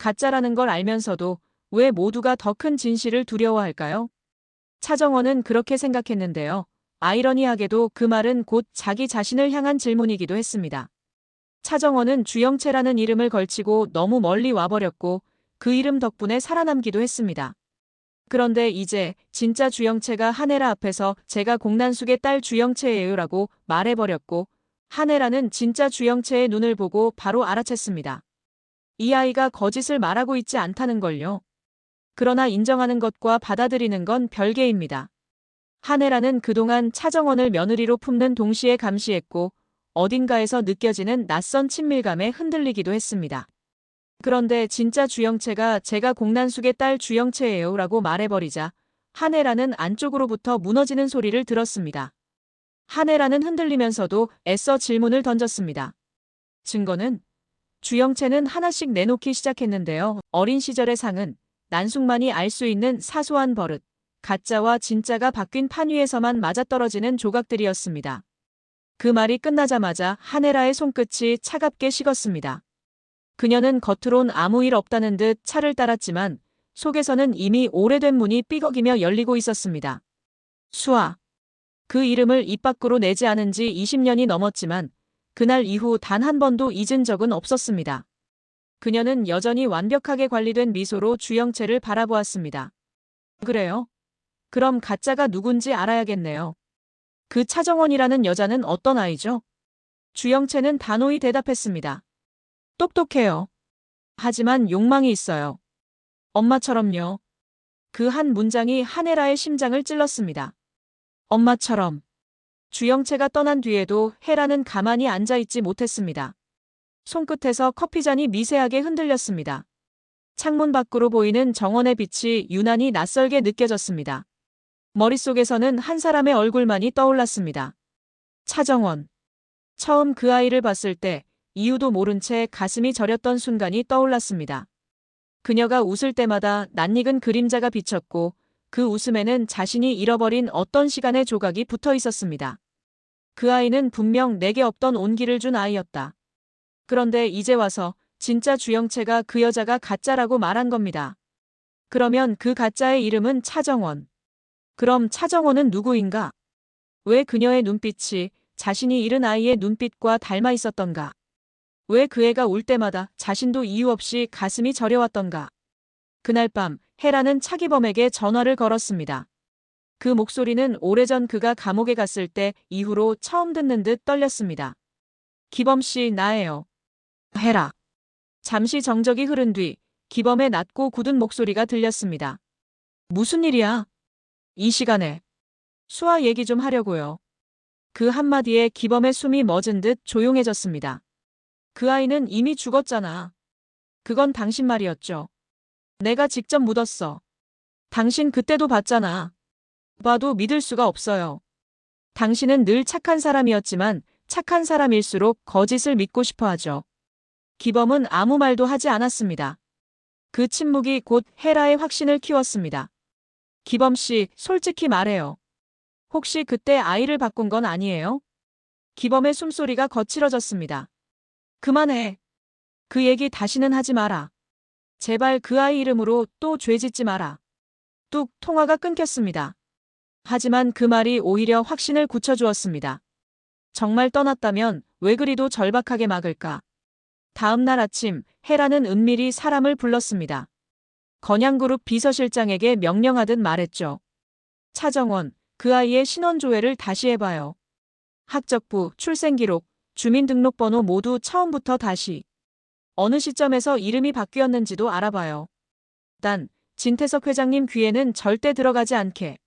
가짜라는 걸 알면서도 왜 모두가 더 큰 진실을 두려워할까요? 차정원은 그렇게 생각했는데요. 아이러니하게도 그 말은 곧 자기 자신을 향한 질문이기도 했습니다. 차정원은 주영채라는 이름을 걸치고 너무 멀리 와버렸고 그 이름 덕분에 살아남기도 했습니다. 그런데 이제 진짜 주영채가 한혜라 앞에서 제가 공난숙의 딸 주영채예요라고 말해버렸고 한혜라는 진짜 주영채의 눈을 보고 바로 알아챘습니다. 이 아이가 거짓을 말하고 있지 않다는 걸요. 그러나 인정하는 것과 받아들이는 건 별개입니다. 한혜라는 그동안 차정원을 며느리로 품는 동시에 감시했고 어딘가에서 느껴지는 낯선 친밀감에 흔들리기도 했습니다. 그런데 진짜 주영채가 제가 공난숙의 딸 주영채예요 라고 말해버리자 한혜라는 안쪽으로부터 무너지는 소리를 들었습니다. 한혜라는 흔들리면서도 애써 질문을 던졌습니다. 증거는? 주영채는 하나씩 내놓기 시작했는데요. 어린 시절의 상은 난숙만이 알 수 있는 사소한 버릇, 가짜와 진짜가 바뀐 판 위에서만 맞아떨어지는 조각들이었습니다. 그 말이 끝나자마자 한혜라의 손끝이 차갑게 식었습니다. 그녀는 겉으론 아무 일 없다는 듯 차를 따랐지만 속에서는 이미 오래된 문이 삐걱이며 열리고 있었습니다. 수아. 그 이름을 입 밖으로 내지 않은 지 20년이 넘었지만 그날 이후 단 한 번도 잊은 적은 없었습니다. 그녀는 여전히 완벽하게 관리된 미소로 주영채를 바라보았습니다. 그래요? 그럼 가짜가 누군지 알아야겠네요. 그 차정원이라는 여자는 어떤 아이죠? 주영채는 단호히 대답했습니다. 똑똑해요. 하지만 욕망이 있어요. 엄마처럼요. 그 한 문장이 한혜라의 심장을 찔렀습니다. 엄마처럼. 주영채가 떠난 뒤에도 헤라는 가만히 앉아있지 못했습니다. 손끝에서 커피잔이 미세하게 흔들렸습니다. 창문 밖으로 보이는 정원의 빛이 유난히 낯설게 느껴졌습니다. 머릿속에서는 한 사람의 얼굴만이 떠올랐습니다. 차정원. 처음 그 아이를 봤을 때 이유도 모른 채 가슴이 저렸던 순간이 떠올랐습니다. 그녀가 웃을 때마다 낯익은 그림자가 비쳤고 그 웃음에는 자신이 잃어버린 어떤 시간의 조각이 붙어 있었습니다. 그 아이는 분명 내게 없던 온기를 준 아이였다. 그런데 이제 와서 진짜 주영채가 그 여자가 가짜라고 말한 겁니다. 그러면 그 가짜의 이름은 차정원. 그럼 차정원은 누구인가? 왜 그녀의 눈빛이 자신이 잃은 아이의 눈빛과 닮아 있었던가? 왜 그 애가 울 때마다 자신도 이유 없이 가슴이 저려왔던가? 그날 밤 헤라는 차기범에게 전화를 걸었습니다. 그 목소리는 오래전 그가 감옥에 갔을 때 이후로 처음 듣는 듯 떨렸습니다. 기범 씨 나예요. 헤라. 잠시 정적이 흐른 뒤 기범의 낮고 굳은 목소리가 들렸습니다. 무슨 일이야? 이 시간에. 수아 얘기 좀 하려고요. 그 한마디에 기범의 숨이 멎은 듯 조용해졌습니다. 그 아이는 이미 죽었잖아. 그건 당신 말이었죠. 내가 직접 묻었어. 당신 그때도 봤잖아. 봐도 믿을 수가 없어요. 당신은 늘 착한 사람이었지만 착한 사람일수록 거짓을 믿고 싶어 하죠. 기범은 아무 말도 하지 않았습니다. 그 침묵이 곧 헤라의 확신을 키웠습니다. 기범 씨, 솔직히 말해요. 혹시 그때 아이를 바꾼 건 아니에요? 기범의 숨소리가 거칠어졌습니다. 그만해. 그 얘기 다시는 하지 마라. 제발 그 아이 이름으로 또 죄 짓지 마라. 뚝 통화가 끊겼습니다. 하지만 그 말이 오히려 확신을 굳혀주었습니다. 정말 떠났다면 왜 그리도 절박하게 막을까? 다음 날 아침 헤라는 은밀히 사람을 불렀습니다. 건양그룹 비서실장에게 명령하듯 말했죠. 차정원, 그 아이의 신원조회를 다시 해봐요. 학적부, 출생기록, 주민등록번호 모두 처음부터 다시. 어느 시점에서 이름이 바뀌었는지도 알아봐요. 단, 진태석 회장님 귀에는 절대 들어가지 않게.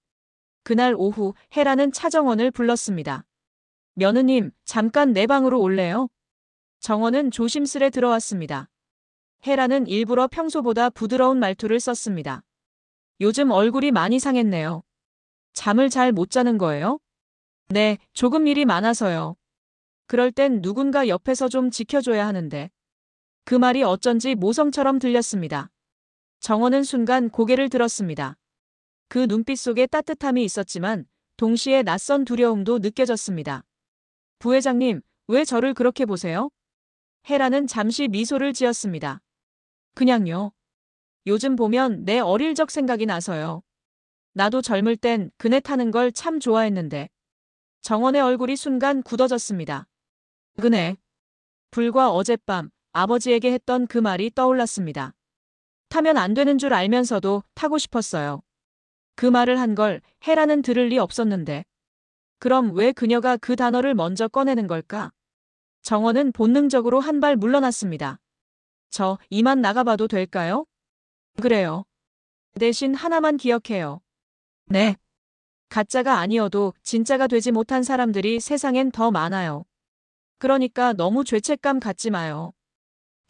그날 오후 헤라는 차정원을 불렀습니다. 며느님, 잠깐 내 방으로 올래요? 정원은 조심스레 들어왔습니다. 헤라는 일부러 평소보다 부드러운 말투를 썼습니다. 요즘 얼굴이 많이 상했네요. 잠을 잘 못 자는 거예요? 네, 조금 일이 많아서요. 그럴 땐 누군가 옆에서 좀 지켜줘야 하는데. 그 말이 어쩐지 모성처럼 들렸습니다. 정원은 순간 고개를 들었습니다. 그 눈빛 속에 따뜻함이 있었지만 동시에 낯선 두려움도 느껴졌습니다. 부회장님, 왜 저를 그렇게 보세요? 헤라는 잠시 미소를 지었습니다. 그냥요. 요즘 보면 내 어릴 적 생각이 나서요. 나도 젊을 땐 그네 타는 걸 참 좋아했는데. 정원의 얼굴이 순간 굳어졌습니다. 그네. 불과 어젯밤 아버지에게 했던 그 말이 떠올랐습니다. 타면 안 되는 줄 알면서도 타고 싶었어요. 그 말을 한걸 해라는 들을 리 없었는데. 그럼 왜 그녀가 그 단어를 먼저 꺼내는 걸까? 정원은 본능적으로 한 발 물러났습니다. 저 이만 나가봐도 될까요? 그래요. 대신 하나만 기억해요. 네. 가짜가 아니어도 진짜가 되지 못한 사람들이 세상엔 더 많아요. 그러니까 너무 죄책감 갖지 마요.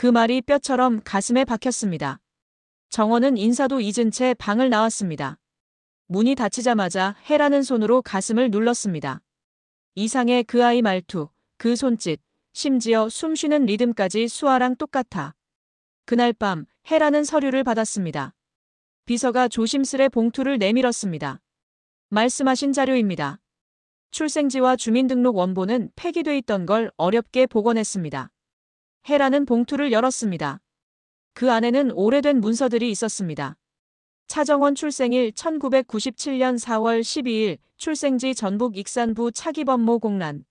그 말이 뼈처럼 가슴에 박혔습니다. 정원은 인사도 잊은 채 방을 나왔습니다. 문이 닫히자마자 해라는 손으로 가슴을 눌렀습니다. 이상의 그 아이 말투, 그 손짓, 심지어 숨 쉬는 리듬까지 수아랑 똑같아. 그날 밤 해라는 서류를 받았습니다. 비서가 조심스레 봉투를 내밀었습니다. 말씀하신 자료입니다. 출생지와 주민등록 원본은 폐기돼 있던 걸 어렵게 복원했습니다. 해라는 봉투를 열었습니다. 그 안에는 오래된 문서들이 있었습니다. 차정원 출생일 1997년 4월 12일 출생지 전북 익산부 차기범모 공란.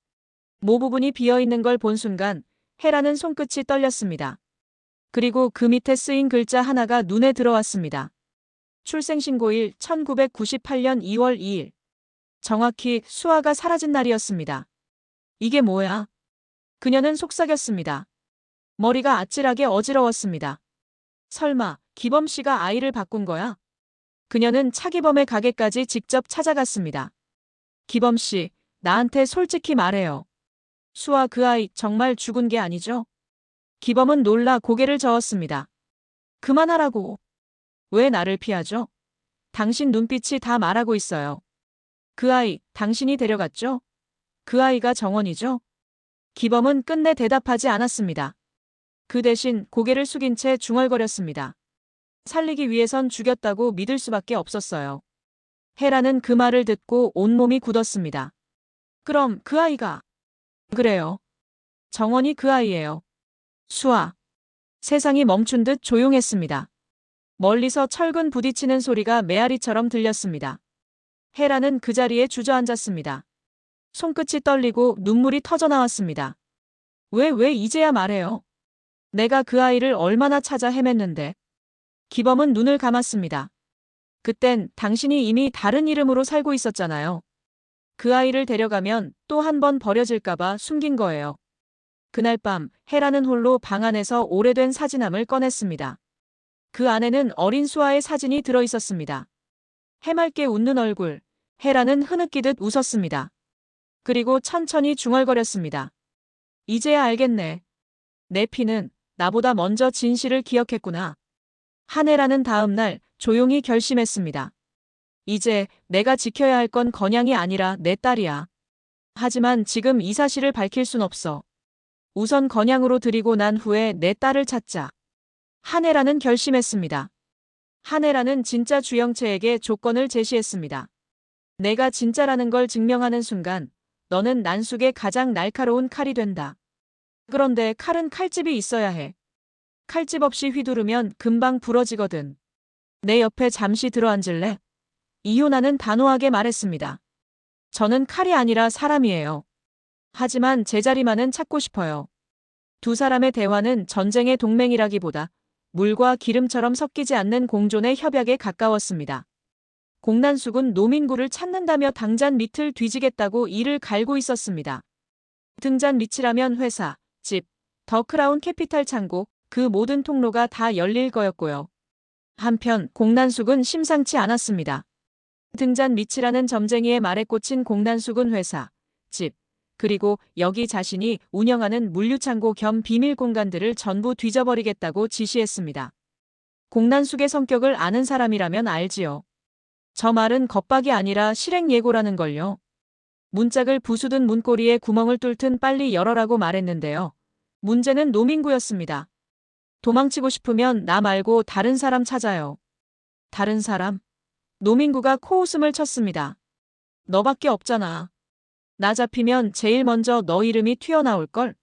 모 부분이 비어있는 걸 본 순간 해라는 손끝이 떨렸습니다. 그리고 그 밑에 쓰인 글자 하나가 눈에 들어왔습니다. 출생신고일 1998년 2월 2일. 정확히 수아가 사라진 날이었습니다. 이게 뭐야? 그녀는 속삭였습니다. 머리가 아찔하게 어지러웠습니다. 설마 기범 씨가 아이를 바꾼 거야? 그녀는 차기범의 가게까지 직접 찾아갔습니다. 기범 씨, 나한테 솔직히 말해요. 수아 그 아이 정말 죽은 게 아니죠? 기범은 놀라 고개를 저었습니다. 그만하라고. 왜 나를 피하죠? 당신 눈빛이 다 말하고 있어요. 그 아이, 당신이 데려갔죠? 그 아이가 정원이죠? 기범은 끝내 대답하지 않았습니다. 그 대신 고개를 숙인 채 중얼거렸습니다. 살리기 위해선 죽였다고 믿을 수밖에 없었어요. 헤라는 그 말을 듣고 온몸이 굳었습니다. 그럼 그 아이가? 그래요. 정원이 그 아이예요. 수아. 세상이 멈춘 듯 조용했습니다. 멀리서 철근 부딪히는 소리가 메아리처럼 들렸습니다. 헤라는 그 자리에 주저앉았습니다. 손끝이 떨리고 눈물이 터져 나왔습니다. 왜, 왜 이제야 말해요? 내가 그 아이를 얼마나 찾아 헤맸는데. 기범은 눈을 감았습니다. 그땐 당신이 이미 다른 이름으로 살고 있었잖아요. 그 아이를 데려가면 또 한 번 버려질까봐 숨긴 거예요. 그날 밤 헤라는 홀로 방 안에서 오래된 사진함을 꺼냈습니다. 그 안에는 어린 수아의 사진이 들어 있었습니다. 해맑게 웃는 얼굴, 헤라는 흐느끼듯 웃었습니다. 그리고 천천히 중얼거렸습니다. 이제야 알겠네. 내 피는 나보다 먼저 진실을 기억했구나. 한 해라는 다음 날 조용히 결심했습니다. 이제 내가 지켜야 할 건 건양이 아니라 내 딸이야. 하지만 지금 이 사실을 밝힐 순 없어. 우선 건양으로 드리고 난 후에 내 딸을 찾자. 한해라는 결심했습니다. 한해라는 진짜 주영채에게 조건을 제시했습니다. 내가 진짜라는 걸 증명하는 순간 너는 난숙의 가장 날카로운 칼이 된다. 그런데 칼은 칼집이 있어야 해. 칼집 없이 휘두르면 금방 부러지거든. 내 옆에 잠시 들어앉을래? 이효나는 단호하게 말했습니다. 저는 칼이 아니라 사람이에요. 하지만 제자리만은 찾고 싶어요. 두 사람의 대화는 전쟁의 동맹이라기보다 물과 기름처럼 섞이지 않는 공존의 협약에 가까웠습니다. 공난숙은 노민구를 찾는다며 당잔 밑을 뒤지겠다고 이를 갈고 있었습니다. 등잔 밑이라면 회사, 집, 더 크라운 캐피탈 창고, 그 모든 통로가 다 열릴 거였고요. 한편 공난숙은 심상치 않았습니다. 등잔 밑이라는 점쟁이의 말에 꽂힌 공난숙은 회사, 집, 그리고 여기 자신이 운영하는 물류창고 겸 비밀 공간들을 전부 뒤져버리겠다고 지시했습니다. 공난숙의 성격을 아는 사람이라면 알지요. 저 말은 겁박이 아니라 실행 예고라는 걸요. 문짝을 부수든 문고리에 구멍을 뚫든 빨리 열어라고 말했는데요. 문제는 노민구였습니다. 도망치고 싶으면 나 말고 다른 사람 찾아요. 다른 사람? 노민구가 코웃음을 쳤습니다. 너밖에 없잖아. 나 잡히면 제일 먼저 너 이름이 튀어나올걸?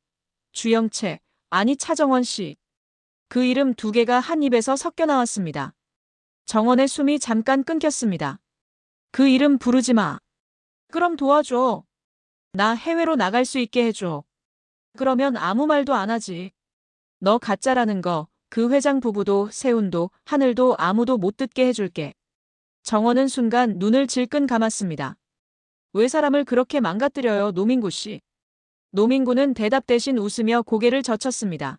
주영채, 아니 차정원 씨. 그 이름 두 개가 한 입에서 섞여 나왔습니다. 정원의 숨이 잠깐 끊겼습니다. 그 이름 부르지 마. 그럼 도와줘. 나 해외로 나갈 수 있게 해줘. 그러면 아무 말도 안 하지. 너 가짜라는 거, 그 회장 부부도, 세운도, 하늘도 아무도 못 듣게 해줄게. 정원은 순간 눈을 질끈 감았습니다. 왜 사람을 그렇게 망가뜨려요, 노민구 씨? 노민구는 대답 대신 웃으며 고개를 젖혔습니다.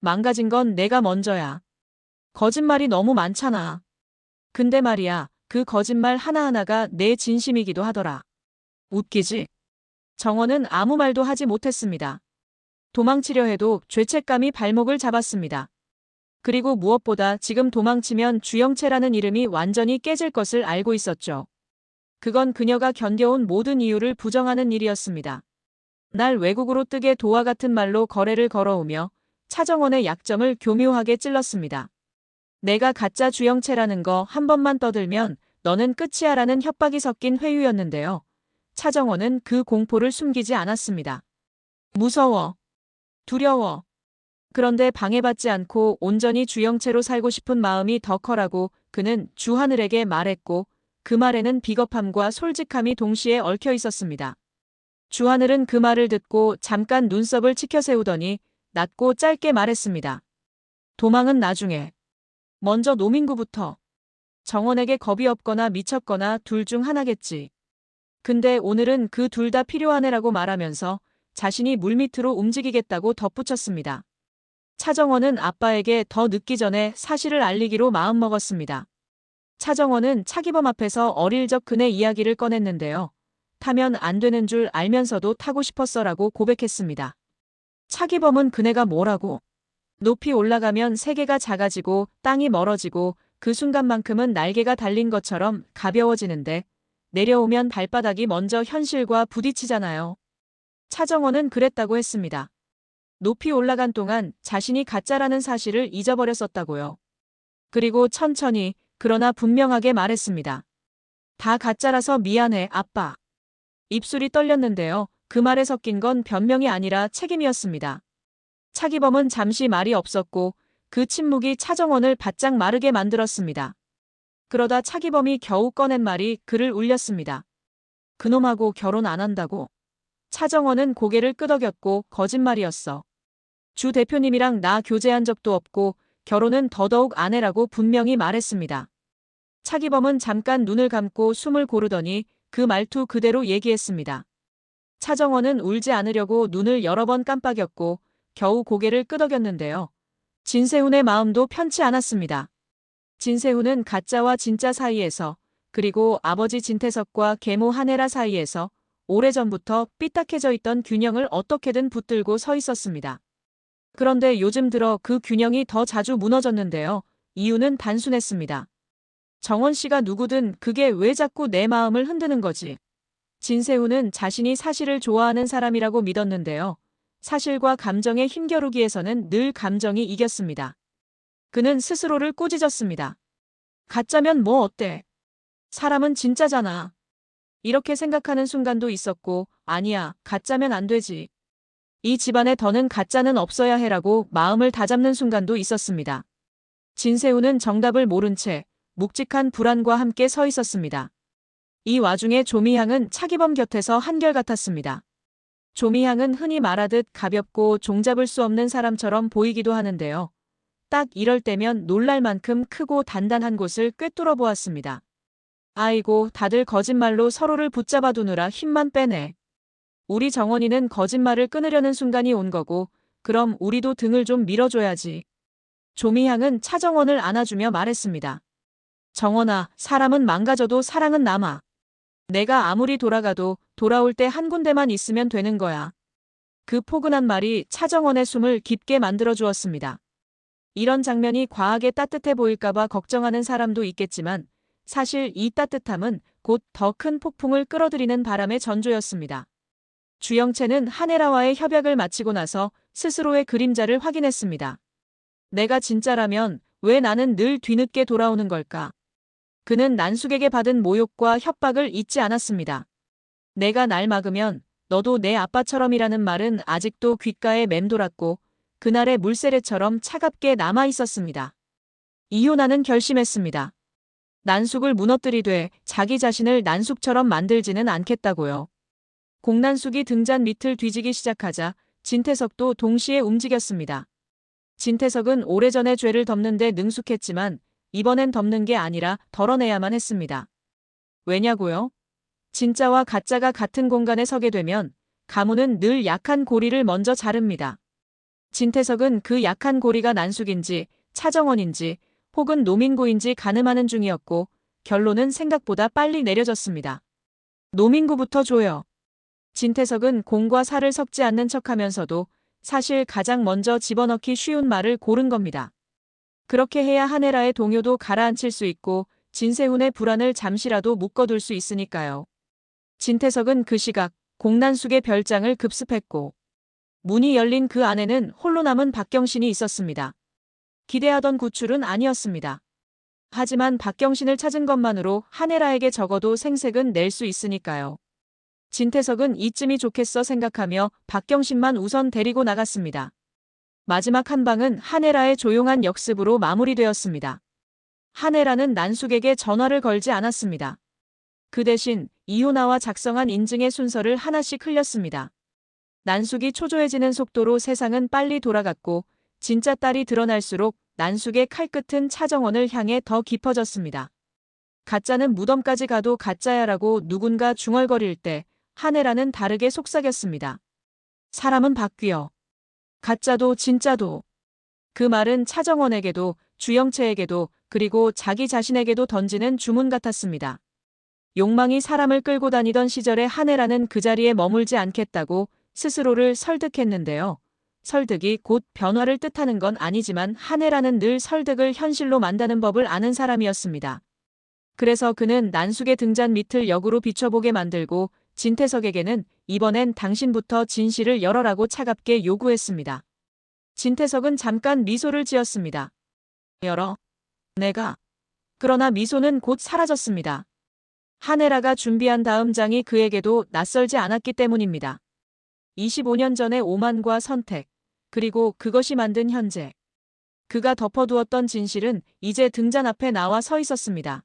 망가진 건 내가 먼저야. 거짓말이 너무 많잖아. 근데 말이야, 그 거짓말 하나하나가 내 진심이기도 하더라. 웃기지? 정원은 아무 말도 하지 못했습니다. 도망치려 해도 죄책감이 발목을 잡았습니다. 그리고 무엇보다 지금 도망치면 주영채라는 이름이 완전히 깨질 것을 알고 있었죠. 그건 그녀가 견뎌온 모든 이유를 부정하는 일이었습니다. 날 외국으로 뜨게 도와 같은 말로 거래를 걸어오며 차정원의 약점을 교묘하게 찔렀습니다. 내가 가짜 주영채라는 거 한 번만 떠들면 너는 끝이야라는 협박이 섞인 회유였는데요. 차정원은 그 공포를 숨기지 않았습니다. 무서워. 두려워. 그런데 방해받지 않고 온전히 주영채로 살고 싶은 마음이 더 커라고 그는 주하늘에게 말했고 그 말에는 비겁함과 솔직함이 동시에 얽혀 있었습니다. 주하늘은 그 말을 듣고 잠깐 눈썹을 치켜세우더니 낮고 짧게 말했습니다. 도망은 나중에. 먼저 노민구부터. 정원에게 겁이 없거나 미쳤거나 둘 중 하나겠지. 근데 오늘은 그 둘 다 필요하네라고 말하면서 자신이 물밑으로 움직이겠다고 덧붙였습니다. 차정원은 아빠에게 더 늦기 전에 사실을 알리기로 마음먹었습니다. 차정원은 차기범 앞에서 어릴 적 그네 이야기를 꺼냈는데요. 타면 안 되는 줄 알면서도 타고 싶었어라고 고백했습니다. 차기범은 그네가 뭐라고? 높이 올라가면 세계가 작아지고 땅이 멀어지고 그 순간만큼은 날개가 달린 것처럼 가벼워지는데 내려오면 발바닥이 먼저 현실과 부딪히잖아요. 차정원은 그랬다고 했습니다. 높이 올라간 동안 자신이 가짜라는 사실을 잊어버렸었다고요. 그리고 천천히 그러나 분명하게 말했습니다. 다 가짜라서 미안해, 아빠. 입술이 떨렸는데요. 그 말에 섞인 건 변명이 아니라 책임이었습니다. 차기범은 잠시 말이 없었고 그 침묵이 차정원을 바짝 마르게 만들었습니다. 그러다 차기범이 겨우 꺼낸 말이 그를 울렸습니다. 그놈하고 결혼 안 한다고. 차정원은 고개를 끄덕였고 거짓말이었어. 주 대표님이랑 나 교제한 적도 없고 결혼은 더더욱 안 해라고 분명히 말했습니다. 차기범은 잠깐 눈을 감고 숨을 고르더니 그 말투 그대로 얘기했습니다. 차정원은 울지 않으려고 눈을 여러 번 깜빡였고 겨우 고개를 끄덕였는데요. 진세훈의 마음도 편치 않았습니다. 진세훈은 가짜와 진짜 사이에서 그리고 아버지 진태석과 계모 한혜라 사이에서 오래전부터 삐딱해져 있던 균형을 어떻게든 붙들고 서 있었습니다. 그런데 요즘 들어 그 균형이 더 자주 무너졌는데요. 이유는 단순했습니다. 정원 씨가 누구든 그게 왜 자꾸 내 마음을 흔드는 거지. 진세훈은 자신이 사실을 좋아하는 사람이라고 믿었는데요. 사실과 감정의 힘겨루기에서는 늘 감정이 이겼습니다. 그는 스스로를 꾸짖었습니다. 가짜면 뭐 어때? 사람은 진짜잖아. 이렇게 생각하는 순간도 있었고, 아니야, 가짜면 안 되지. 이 집안에 더는 가짜는 없어야 해라고 마음을 다잡는 순간도 있었습니다. 진세훈은 정답을 모른 채 묵직한 불안과 함께 서 있었습니다. 이 와중에 조미향은 차기범 곁에서 한결같았습니다. 조미향은 흔히 말하듯 가볍고 종잡을 수 없는 사람처럼 보이기도 하는데요. 딱 이럴 때면 놀랄 만큼 크고 단단한 곳을 꿰뚫어 보았습니다. 아이고, 다들 거짓말로 서로를 붙잡아 두느라 힘만 빼네. 우리 정원이는 거짓말을 끊으려는 순간이 온 거고, 그럼 우리도 등을 좀 밀어줘야지. 조미향은 차정원을 안아주며 말했습니다. 정원아, 사람은 망가져도 사랑은 남아. 내가 아무리 돌아가도 돌아올 때 한 군데만 있으면 되는 거야. 그 포근한 말이 차정원의 숨을 깊게 만들어 주었습니다. 이런 장면이 과하게 따뜻해 보일까봐 걱정하는 사람도 있겠지만 사실 이 따뜻함은 곧 더 큰 폭풍을 끌어들이는 바람의 전조였습니다. 주영채는 하네라와의 협약을 마치고 나서 스스로의 그림자를 확인했습니다. 내가 진짜라면 왜 나는 늘 뒤늦게 돌아오는 걸까? 그는 난숙에게 받은 모욕과 협박을 잊지 않았습니다. 내가 날 막으면 너도 내 아빠처럼이라는 말은 아직도 귓가에 맴돌았고 그날의 물세례처럼 차갑게 남아 있었습니다. 이효나는 결심했습니다. 난숙을 무너뜨리되 자기 자신을 난숙처럼 만들지는 않겠다고요. 공난숙이 등잔 밑을 뒤지기 시작하자 진태석도 동시에 움직였습니다. 진태석은 오래전에 죄를 덮는데 능숙했지만 이번엔 덮는 게 아니라 덜어내야만 했습니다. 왜냐고요? 진짜와 가짜가 같은 공간에 서게 되면 가문은 늘 약한 고리를 먼저 자릅니다. 진태석은 그 약한 고리가 난숙인지 차정원인지 혹은 노민구인지 가늠하는 중이었고 결론은 생각보다 빨리 내려졌습니다. 노민구부터 줘요. 진태석은 공과 사를 섞지 않는 척하면서도 사실 가장 먼저 집어넣기 쉬운 말을 고른 겁니다. 그렇게 해야 하네라의 동요도 가라앉힐 수 있고 진세훈의 불안을 잠시라도 묶어둘 수 있으니까요. 진태석은 그 시각 공난숙의 별장을 급습했고 문이 열린 그 안에는 홀로 남은 박경신이 있었습니다. 기대하던 구출은 아니었습니다. 하지만 박경신을 찾은 것만으로 하네라에게 적어도 생색은 낼 수 있으니까요. 진태석은 이쯤이 좋겠어 생각하며 박경신만 우선 데리고 나갔습니다. 마지막 한 방은 하네라의 조용한 역습으로 마무리되었습니다. 하네라는 난숙에게 전화를 걸지 않았습니다. 그 대신 이효나와 작성한 인증의 순서를 하나씩 흘렸습니다. 난숙이 초조해지는 속도로 세상은 빨리 돌아갔고 진짜 딸이 드러날수록 난숙의 칼끝은 차정원을 향해 더 깊어졌습니다. 가짜는 무덤까지 가도 가짜야라고 누군가 중얼거릴 때 하네라는 다르게 속삭였습니다. 사람은 바뀌어. 가짜도 진짜도. 그 말은 차정원에게도 주영채에게도 그리고 자기 자신에게도 던지는 주문 같았습니다. 욕망이 사람을 끌고 다니던 시절에 하네라는 그 자리에 머물지 않겠다고 스스로를 설득했는데요. 설득이 곧 변화를 뜻하는 건 아니지만 하네라는 늘 설득을 현실로 만다는 법을 아는 사람이었습니다. 그래서 그는 난숙의 등잔 밑을 역으로 비춰보게 만들고 진태석에게는 이번엔 당신부터 진실을 열어라고 차갑게 요구했습니다. 진태석은 잠깐 미소를 지었습니다. 열어. 내가. 그러나 미소는 곧 사라졌습니다. 하네라가 준비한 다음 장이 그에게도 낯설지 않았기 때문입니다. 25년 전의 오만과 선택, 그리고 그것이 만든 현재. 그가 덮어두었던 진실은 이제 등잔 앞에 나와 서 있었습니다.